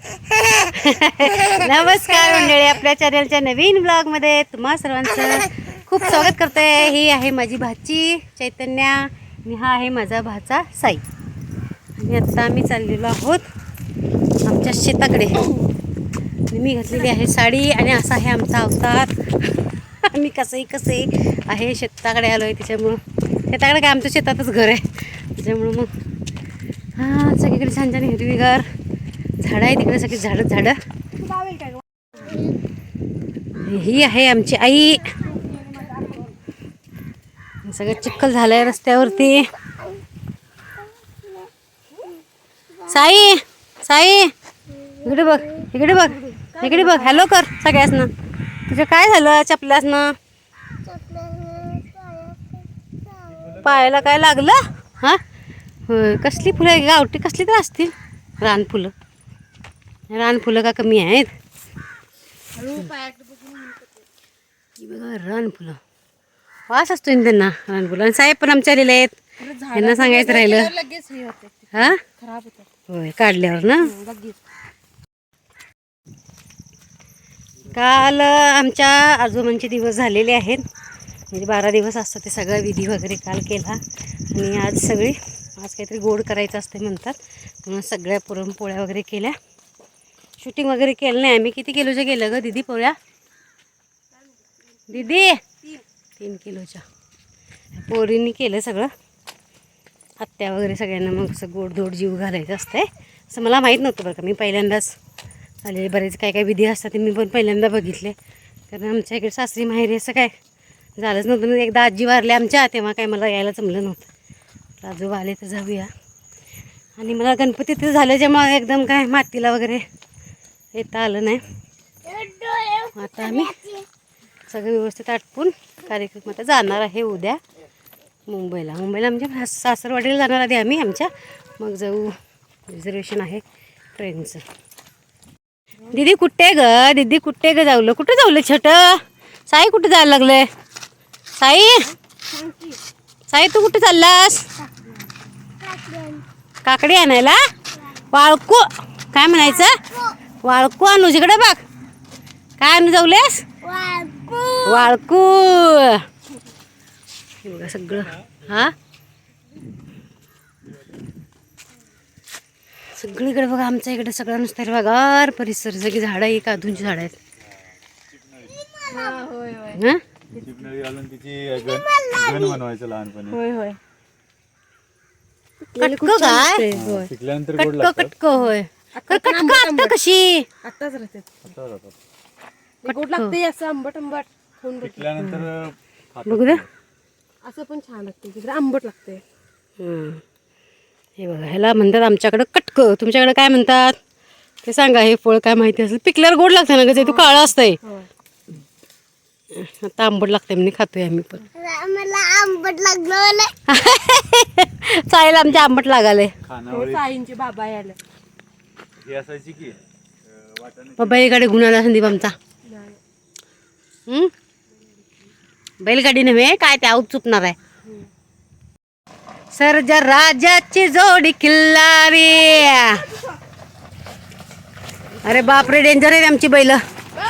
नमस्कार मंडळी आपल्या चॅनलच्या नवीन ब्लॉगमध्ये तुम्हा सर्वांचं खूप स्वागत करते. ही आहे माझी भाची चैतन्या. आणि हा आहे माझा भाचा साई. आणि आत्ता आम्ही चाललेलो आहोत आमच्या शेताकडे. मी घातलेली आहे साडी आणि असा आहे आमचा अवतार. आम्ही कसंही कसे आहे शेताकडे आलो आहे त्याच्यामुळं शेताकडे काय आमचं शेतातच घर आहे. त्याच्यामुळं मग हां सगळीकडे छान छान हिरवीगार झाडं आहे तिकडे सगळी झाडं झाडं. ही आहे आमची आई. सगळं चिखल झालंय रस्त्यावरती. साई साई. इकडे बघ इकडे बघ इकडे बघ. हॅलो कर सगळ्यासनं. तुझं काय झालं चपल्यासनं पायाला काय लागलं? हा? कसली फुलं गावठी कसली तर असतील? रान रान फुलं का कमी आहेत? बघा रान फुलं. वास असतो ना त्यांना रान फुलं. आणि साहेब पण आमच्या आलेले आहेत. त्यांना सांगायचं राहिलं. हे होते हा? खराब होते होय काढल्यावर ना? काल आमच्या आजोबांचे दिवस झालेले आहेत. म्हणजे बारा दिवस असतं ते सगळं विधी वगैरे काल केला. आणि आज सगळी आज काहीतरी गोड करायचं असते म्हणतात. म्हणून सगळ्या पुरणपोळ्या वगैरे केल्या. शूटिंग वगैरे केलं नाही आम्ही. किती किलोच्या केलं ग? दिदी पोळ्या? दिदी! तीन किलोच्या. पोरींनी केलं सगळं. हत्या वगैरे सगळ्यांना मग असं गोड धोड जीव घालायचं असतंय. असं मला माहीत नव्हतं बरं का. मी पहिल्यांदाच आले. बरेच काय काय विधी असतात ते मी पण पहिल्यांदा बघितले. कारण आमच्या इकडे सासरी माहेरी असं काय झालंच नव्हतं. म्हणजे एकदा आजी वारल्या आमच्या तेव्हा काय मला यायला जमलं नव्हतं. आजोबा आले तर जाऊया. आणि मला गणपती तिथं झालं जेव्हा एकदम काय मातीला वगैरे येता आलं नाही. आता आम्ही सगळं व्यवस्थित आटपून कार्यक्रम आता जाणार आहे उद्या मुंबईला. मुंबईला म्हणजे सासरवाडीला जाणार आधी आम्ही आमच्या. मग जाऊ. रिझर्वेशन आहे ट्रेनचं. दीदी कुठे ग? दीदी कुठे ग जाऊलं? कुठं जाऊलं छट? साई कुठे जायला लागले साई? साई तू कुठे चाललास? काकडी आणायला? वाळकू? काय म्हणायचं? वाळकू आणू इकडे बघ. काय आणू जाऊलेस? वाळकू. बघा सगळं. हा? सगळीकडे बघा आमच्या इकडे सगळं नुसतं हिरवागार परिसर. सगळी झाडं आहे काजूंची झाडं आहेत. हं? लहानपणी. होय होय. कटकं काय? कटकं कटकं होय. कशी? आताच राहते. आता जातात. ते गोड लागते असं आंबट आंबट. खाऊन बघ. शिकल्यानंतर खातात. बघू द्या असं पण छान लागते तिकडे आंबट लागते. हं. हे बघा ह्याला म्हणतात आमच्याकडं कटकं. तुमच्याकडे काय म्हणतात? ते सांगा हे फळ काय माहिती असेल. पिकल्यावर गोड लागतं ना गं तू काळं असतंय. होय. आता आंबट लागतंय म्हणजे खातोय आम्ही पण. मला आंबट लागलं चालेल आमच्या आंबट लागाले खानावळी. साईंचे बाबा यायला असायची की बैलगाडी गुन्हा संदीप आमचा. बैलगाडी नव्हे काय त्या आऊत चुकणार आहे. सरजा राजाची जोडी किल्लारी अरे बापरे डेंजर आहे आमची बैल.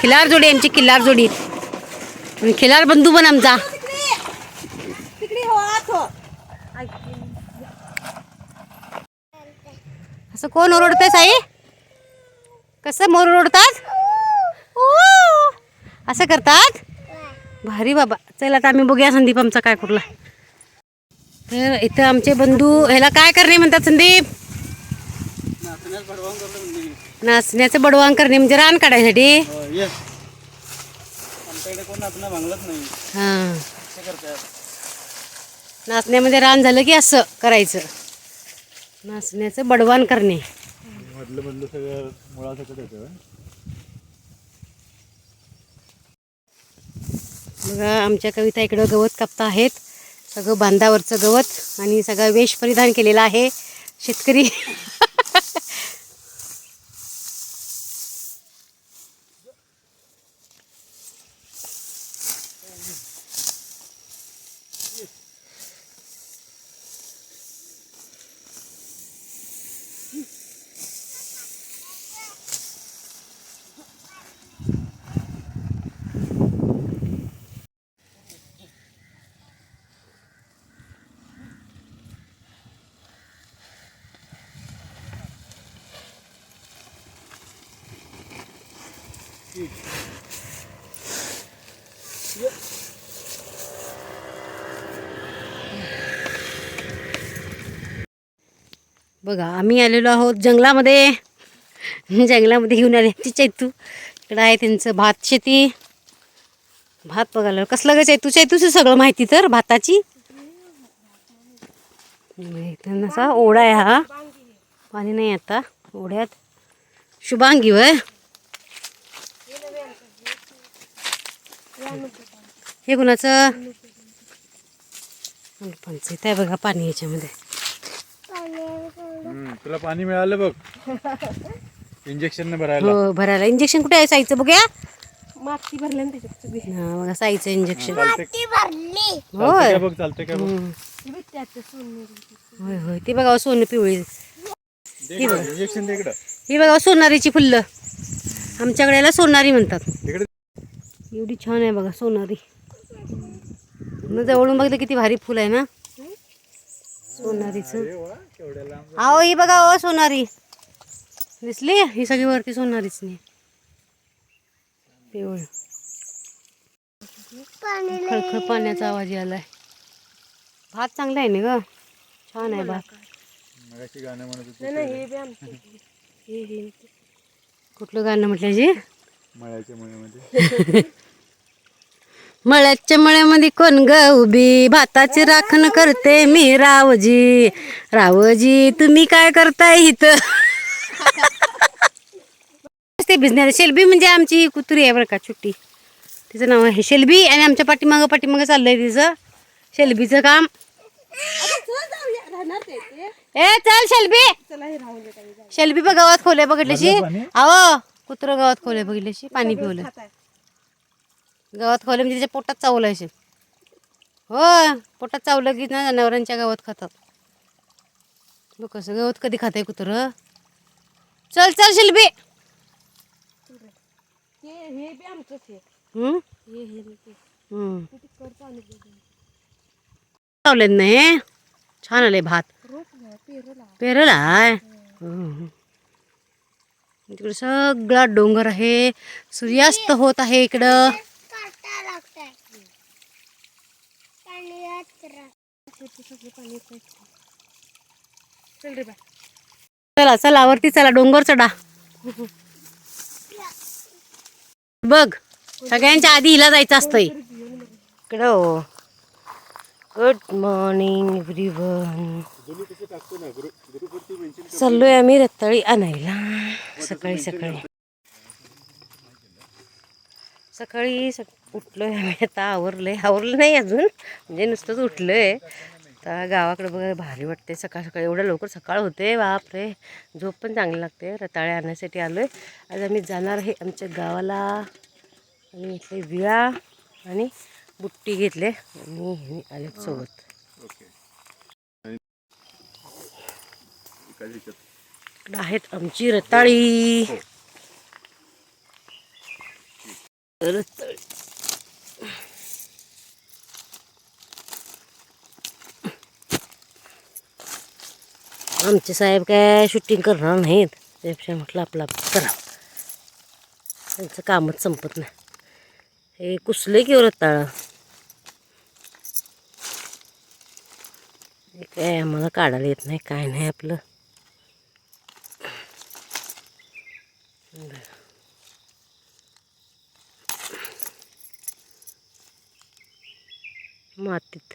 खिलार जोडी आमची किल्लार जोडी. खिलार बंधू पण आमचा. असं कोण ओरडतंय साई? कसं मोर ओरडतात ऊ. असं करतात? भारी बाबा. चल आता आम्ही बघूया संदीप आमचा काय कुठला. तर इथं आमचे बंधू ह्याला काय करणे म्हणतात संदीप? नाचण्याचं बडवांग करणे म्हणजे रान काढायसाठी? हां. नाचण्यामध्ये रान झालं की असं करायचं. नाचण्याचं बडवान करणे. मधलं मधलं सगळं मुळासकट येतं बघा आमच्या कविता इकडं गवत कापता आहेत. सगळं बांधावरचं गवत आणि सगळं वेश परिधान केलेला आहे शेतकरी. बघा आम्ही आलेलो आहोत जंगलामध्ये. जंगलामध्ये घेऊन आले. चैतू. इकडं आहे त्यांचं भात शेती. भात बघायला. कसलं ग चैतू? चैतूचं सगळं माहिती तर भाताची. त्यांना असा ओढा आहे हा. पाणी नाही आता ओढ्यात. शुभांगी वय हे कुणाचं? पंचायत आहे बघा पाणी याच्यामध्ये. हम्म, तुला पाणी मिळालं बघ. इंजेक्शन न भरायला. हो भरायला. इंजेक्शन कुठे आहे साईचं? बघूया. माती भरल्या ना त्याच्यात सगळी. हा बघा साईचं इंजेक्शन चालते ती भरली. होय का बघ चालते का बघ? हम्म. ती बघ त्याचं सोनेरी. होय होय. ती बघा सोनं पिवळी. इंजेक्शन दे इकडं. ही बघा सोनारीची फुल्लं आमच्याकडे याला सोनारी म्हणतात. इकडे. एवढी छान आहे बघा सोनारी. न जवळून बघितलं किती भारी फुल आहे ना? सोनारीचं. अहो ही बघा ओ सोनारी. दिसली? ही सगळी वरती सोनारीच नाही पिवळ. खळखळ पाण्याचा आवाज यायलाय भात चांगला आहे ना ग? छान आहे भात. गाणं म्हणत कुठलं गाणं म्हटलं जी? मळ्याच्या मळ्यामध्ये. मळ्याच्या मळ्यामध्ये कोण ग उभी? भाताची राखण करते मी रावजी. रावजी तुम्ही काय करताय इथं? ते भिजणार शेल्बी म्हणजे आमची कुत्री आहे बरं का छुट्टी तिचं नाव आहे शेल्बी आणि आमच्या पाठीमागं पाठीमागं चाललंय तिचं. शेल्बीचं काम. ए चल शेल्बी. शेल्बी बघ गावात खोले बघितल्याशी पाणी? अहो कुत्र गावात खोले बघितल्याशी पाणी पिवलं गावात खोले म्हणजे त्याच्या पोटात चावलं असेल. हो पोटात चावलं की ना जनावरांच्या गावात खातात. बघ कसं गावात कधी खाताय कुत्र? चल चल शिल्बी हे हे बी आमचंच हे. हम्म? हे हे हम्म. चावलेत नाही छान आले भात. रोप आहे, पेरूला. पेरला आहे? सगळा डोंगर आहे. सूर्यास्त होत आहे इकडं काटा लागताय पाणी यात्रा शेती सगळं पाणी येतंय. चल रे बा चला चला वरती चला डोंगर चढा. बघ सगळ्यांच्या आधी हिला जायचं असतंय. इकडं गुड मॉर्निंग एव्हरीवन चाललोय आम्ही रत्तळी आणायला. सकाळी सकाळी. सकाळी सक उठलोय आम्ही. आता आवरलंय. आवरलं नाही अजून. म्हणजे नुसतंच उठलोय. आता गावाकडे बघा भारी वाटते सकाळ सकाळी. एवढ्या लवकर सकाळ होते. बापरे. झोप पण चांगली लागते. रताळे आणण्यासाठी आलोय. आज आम्ही जाणार आहे आमच्या गावाला. आणि इथले विळा आणि बुट्टी घेतले. आणि हे आले सोबत. आहेत आमची रताळी. रताळी आमचे साहेब काय शूटिंग करणार नाहीत. त्यापेक्षा म्हटलं आपलं करा. त्यांचं कामच संपत नाही. हे कुसलं की हो रताळं? हे काय आम्हाला काढायला येत नाही काय नाही आपलं. मातीत.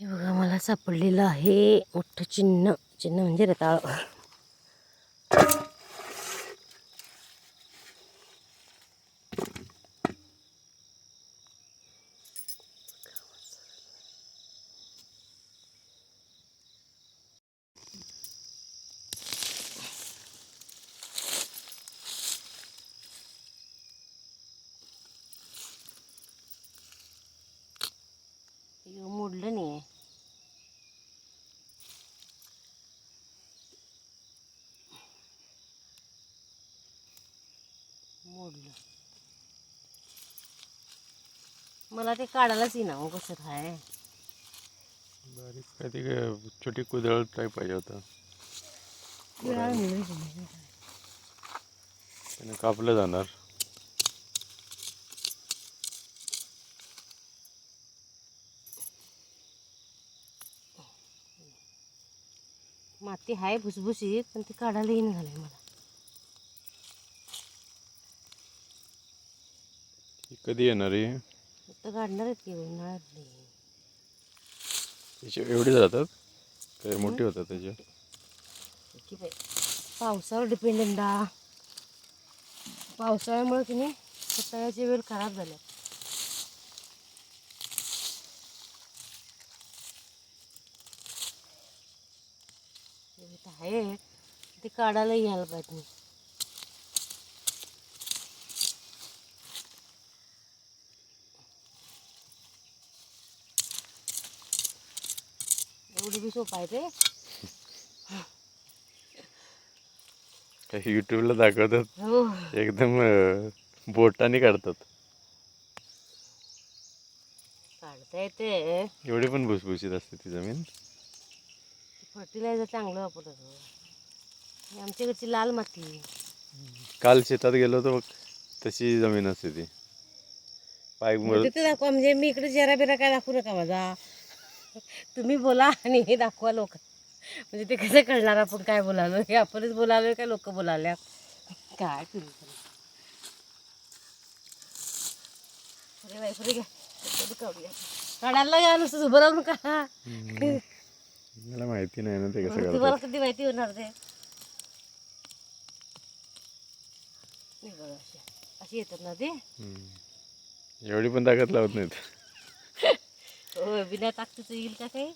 हे बघा मला सापडलेलं आहे मोठं चिन्ह. चिन्ह म्हणजे रताळ हे मोडलं नाही आहे मोडलं मला ते काढायलाच येईना हो कसं काय? बारीक काय ते काय छोटी कुदळ टाईप पाहिजे होतं. त्याने कापलं जाणार. माती आहे भुसभुशीत पण ती काढायला येईन झालंय मला. ही कधी येणार आहे? काढणार आहेत की त्याचे एवढे जातात? मोठी होतात त्याचे. की बाई पावसावर डिपेंडेंट आ पावसाळ्यामुळे की नाही सकाळचे वेळ खराब झाल्या हे आहे. ते काढायला यायला पाहिजे. एवढी बी सोपं आहे ते काही युट्यूबला दाखवतात. हो. एकदम अं, बोटाने काढतात. काढता येते. एवढी पण भुसभुशीत असते ती जमीन. फर्टिलायझर चांगलं वापरत आणि आमच्याकडची लाल माती. काल शेतात गेलो होतो बघ तशी जमीन असते ती. मर तिथे दाखवा म्हणजे मी इकडे चेहरा बिरा काय दाखवू नका माझा. तुम्ही बोला आणि हे दाखवा लोक. म्हणजे ते कसं कळणार आपण काय बोलालो? हे आपणच बोलालोय काय लोक बोलाल्या काय तुम्ही. अरे बाई, घ्या. काढायला घ्या नुसतं उभं राहून का? मला माहिती नाही ना ते कसं तुम्हाला कधी माहिती होणार ते? नाही बघा अशी येतात ना ते. एवढी पण ताकद लावत नाहीत. ওই বিনা কাটতে তো ইলটা খাই